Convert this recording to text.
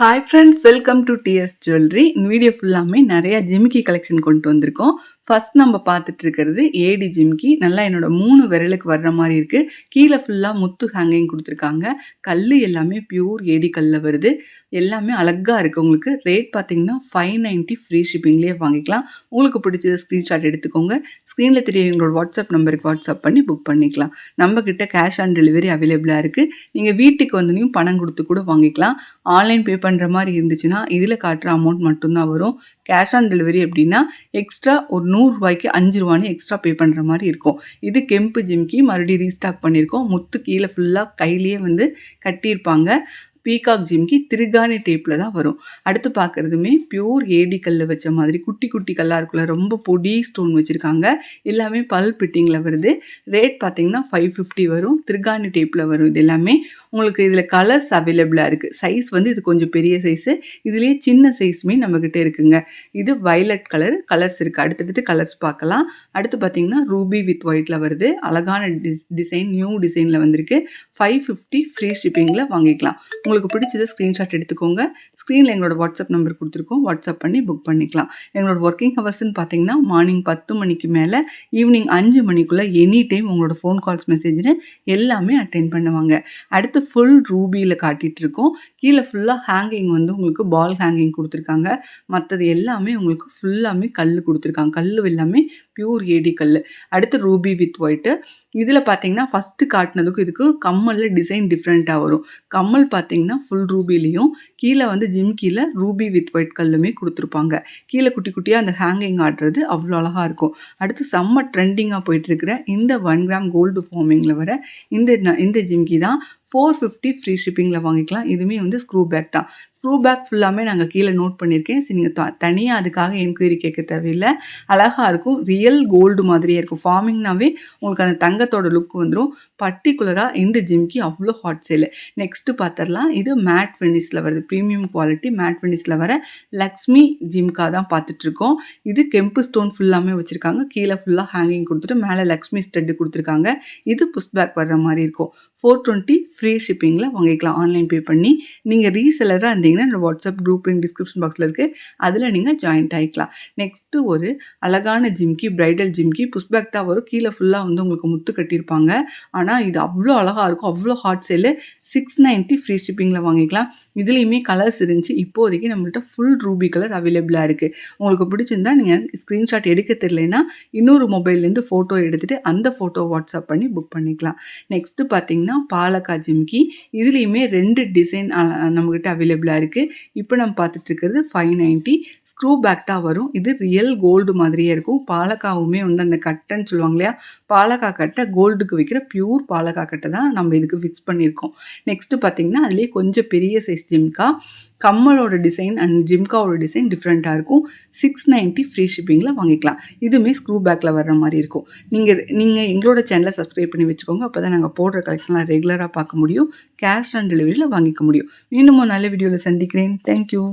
Hi friends welcome to DS jewellery இந்த video ஃபுல்லாமே நிறைய ஜிமிக்கி கலெக்ஷன் கொண்டு வந்திருக்கோம். ஃபர்ஸ்ட் நம்ம பார்த்துட்டு இருக்கிறது ஏடி ஜிம்கி நல்லா என்னோட மூணு விரலுக்கு வர்ற மாதிரி இருக்குது கீழே ஃபுல்லாக முத்து ஹேங்கிங் கொடுத்துருக்காங்க. கல் எல்லாமே பியூர் ஏடி கல்லில் வருது. எல்லாமே அழகாக இருக்குது உங்களுக்கு ரேட் பார்த்தீங்கன்னா ஃபைவ் நைன்ட்டி ஃப்ரீ ஷிப்பிங்லேயே வாங்கிக்கலாம். உங்களுக்கு பிடிச்சத ஸ்க்ரீன்ஷாட் எடுத்துக்கோங்க. ஸ்க்ரீனில் தெரிய எங்களோட வாட்ஸ்அப் நம்பருக்கு வாட்ஸ்அப் பண்ணி புக் பண்ணிக்கலாம். நம்ம கிட்ட கேஷ் ஆன் டெலிவரி அவைலபிளாக இருக்குது நீங்கள் வீட்டுக்கு வந்தனையும் பணம் கொடுத்து கூட வாங்கிக்கலாம். ஆன்லைன் பே பண்ணுற மாதிரி இருந்துச்சுன்னா இதில் காட்டுற அமௌண்ட் மட்டும்தான் வரும். கேஷ் ஆன் டெலிவரி அப்படின்னா எக்ஸ்ட்ரா ஒரு நூறு நூறுரூவாய்க்கு அஞ்சு ரூபான்னு எக்ஸ்ட்ரா பே பண்ணுற மாதிரி இருக்கும். இது கெம்பு ஜிம்கி மறுபடியும் ரீஸ்டாக் பண்ணியிருக்கோம். முத்து கீழே ஃபுல்லாக கையிலேயே வந்து கட்டியிருப்பாங்க. பீகாக் ஜிம்கி திருகாணி டேப்பில் தான் வரும். அடுத்து பார்க்குறதுமே பியூர் ஏடி கல் வச்ச மாதிரி குட்டி குட்டி கல்லாக இருக்குல்ல ரொம்ப பொடி ஸ்டோன் வச்சுருக்காங்க. எல்லாமே பல் பிட்டிங்கில் வருது. ரேட் பார்த்திங்கன்னா ஃபைவ் ஃபிஃப்டி வரும். திருகாணி டேப்பில் வரும் இது எல்லாமே. உங்களுக்கு இதில் கலர்ஸ் அவைலபிளாக இருக்குது சைஸ் வந்து இது கொஞ்சம் பெரிய சைஸு இதுலேயே சின்ன சைஸுமே நம்மக்கிட்ட இருக்குங்க. இது வைலட் கலர் கலர்ஸ் இருக்குது அடுத்தடுத்து கலர்ஸ் பார்க்கலாம். அடுத்து பார்த்தீங்கன்னா ரூபி வித் ஒயிட்டில் வருது. அழகான டிஸ் டிசைன் நியூ டிசைனில் வந்திருக்கு. ஃபைவ் ஃபிஃப்டி ஃப்ரீ ஷிப்பிங்கில் வாங்கிக்கலாம். உங்களுக்கு பிடிச்சத ஸ்க்ரீன்ஷாட் எடுத்துக்கோங்க. ஸ்க்ரீனில் எங்களோட வாட்ஸ்அப் நம்பர் கொடுத்துருக்கோம். வாட்ஸ்அப் பண்ணி புக் பண்ணிக்கலாம். எங்களோட ஒர்க்கிங் ஹவர்ஸ்ன்னு பார்த்தீங்கன்னா மார்னிங் பத்து மணிக்கு மேலே ஈவினிங் அஞ்சு மணிக்குள்ளே எனி டைம் உங்களோட ஃபோன் கால்ஸ் மெசேஜ்னு எல்லாமே அட்டென்ட் பண்ணுவாங்க. அடுத்து ஃபுல் ரூபியில் காட்டிகிட்டு இருக்கோம். கீழே ஃபுல்லாக ஹேங்கிங் வந்து உங்களுக்கு பால் ஹேங்கிங் கொடுத்துருக்காங்க. மற்றது எல்லாமே உங்களுக்கு ஃபுல்லாமே கல் கொடுத்துருக்காங்க. கல் எல்லாமே பியூர் ஏடி கல் அடுத்து ரூபி வித் ஒயிட்டு இதில் பார்த்தீங்கன்னா ஃபஸ்ட்டு காட்டினதுக்கும் இதுக்கும் கம்மலில் டிசைன் டிஃப்ரெண்ட்டாக வரும். கம்மல் பார்த்தீங்கன்னா ஃபுல் ரூபிலையும் கீழே வந்து ஜிம்கியில் ரூபி வித் ஒயிட் கல்லுமே கொடுத்துருப்பாங்க. கீழே குட்டி குட்டியாக அந்த ஹேங்கிங் ஆடுறது அவ்வளோ அழகாக இருக்கும். அடுத்து செம்ம ட்ரெண்டிங்காக போயிட்டுருக்கிற இந்த ஒன் கிராம் கோல்டு ஃபார்மிங்கில் வர இந்த இந்த ஜிம்கி தான் ஃபோர் ஃபிஃப்டி ஃப்ரீ ஷிப்பிங்கில் வாங்கிக்கலாம். இதுவுமே வந்து ஸ்க்ரூ பேக் தான். ஸ்க்ரூ பேக் ஃபுல்லாமே நாங்கள் கீழே நோட் பண்ணியிருக்கேன். சரி நீங்கள் த தனியாக அதுக்காக என்கொயரி கேட்க தேவையில்லை. அழகாக இருக்கும். ரியல் கோல்டு மாதிரியே இருக்கும். ஃபார்மிங்னாவே உங்களுக்கு அந்த தங்கத்தோட லுக் வந்துடும் பர்டிகுலராக இந்த ஜிம்க்கு அவ்வளோ ஹாட் சேல் நெக்ஸ்ட்டு பார்த்துடலாம் இது மேட் ஃபினிஷில் வருது ப்ரீமியம் குவாலிட்டி மேட் ஃபினிஷில் வர லக்ஷ்மி ஜிம்கா தான் பார்த்துட்ருக்கோம் இது கெம்பு ஸ்டோன் ஃபுல்லாமே வச்சுருக்காங்க. கீழே ஃபுல்லாக ஹேங்கிங் கொடுத்துட்டு மேலே லக்ஷ்மி ஸ்டெட்டு கொடுத்துருக்காங்க. இது புஷ் பேக் வர்ற மாதிரி இருக்கும். ஃபோர் டுவெண்ட்டி ஃப்ரீ ஷிப்பிங்கில் வாங்கிக்கலாம் ஆன்லைன் பே பண்ணி நீங்கள் ரீசெலராக இருந்தீங்கன்னா இந்த வாட்ஸ்அப் குரூப் லிங்க் டிஸ்கிரிப்ஷன் பாக்ஸில் இருக்குது அதில் நீங்கள் ஜாயின்ட் ஆகிக்கலாம் நெக்ஸ்ட்டு ஒரு அழகான ஜிம்கி பிரைடல் ஜிம்கி புஷ்பேக் தான் வரும். கீழே ஃபுல்லாக வந்து உங்களுக்கு முத்து கட்டியிருப்பாங்க. ஆனால் இது அவ்வளோ அழகாக இருக்கும். அவ்வளோ hot sale six ninety free ஷிப்பிங்கில் வாங்கிக்கலாம். இதுலேயுமே கலர்ஸ் இருந்துச்சு. இப்போதைக்கு நம்மள்ட்ட ஃபுல் ரூபி கலர் அவைலபிளாக இருக்குது உங்களுக்கு பிடிச்சிருந்தா நீங்கள் ஸ்க்ரீன்ஷாட் எடுக்க தெரியலனா இன்னொரு மொபைல்லேருந்து ஃபோட்டோ எடுத்துகிட்டு அந்த ஃபோட்டோ வாட்ஸ்அப் பண்ணி புக் பண்ணிக்கலாம். நெக்ஸ்ட்டு பார்த்தீங்கன்னா பாலக்காஜி ஜிம்கி இதுலேயுமே ரெண்டு டிசைன் நம்மக்கிட்ட அவைலபிளாக இருக்குது இப்போ நம்ம பார்த்துட்ருக்கிறது ஃபைவ் நைன்ட்டி ஸ்க்ரூ பேக் தான் வரும். இது ரியல் கோல்டு மாதிரியே இருக்கும். பாலக்காவுமே வந்து அந்த கட்டைன்னு சொல்லுவாங்க இல்லையா? பாலக்கா கட்டை கோல்டுக்கு வைக்கிற பியூர் பாலக்கா கட்டை தான் நம்ம இதுக்கு ஃபிக்ஸ் பண்ணியிருக்கோம். நெக்ஸ்ட்டு பார்த்தீங்கன்னா அதுலேயே கொஞ்சம் பெரிய சைஸ் ஜிம்கா கம்மலோட டிசைன் அண்ட் ஜிம்காவோட டிசைன் டிஃப்ரெண்ட்டாக இருக்கும். சிக்ஸ் நைன்ட்டி ஃப்ரீ ஷிப்பிங்கில் வாங்கிக்கலாம். இதுவுமே ஸ்க்ரூ பேக்கில் வர்ற மாதிரி இருக்கும். நீங்கள் நீங்கள் எங்களோட சேனலை சப்ஸ்கிரைப் பண்ணி வச்சுக்கோங்க. அப்போ தான் நாங்கள் போடுற கலெக்ஷன்லாம் ரெகுலராக பார்க்க முடியும். கேஷ் ஆன் டெலிவரியில் வாங்கிக்க முடியும். மீண்டும் ஒரு நல்ல வீடியோவில் சந்திக்கிறேன். தேங்க்யூ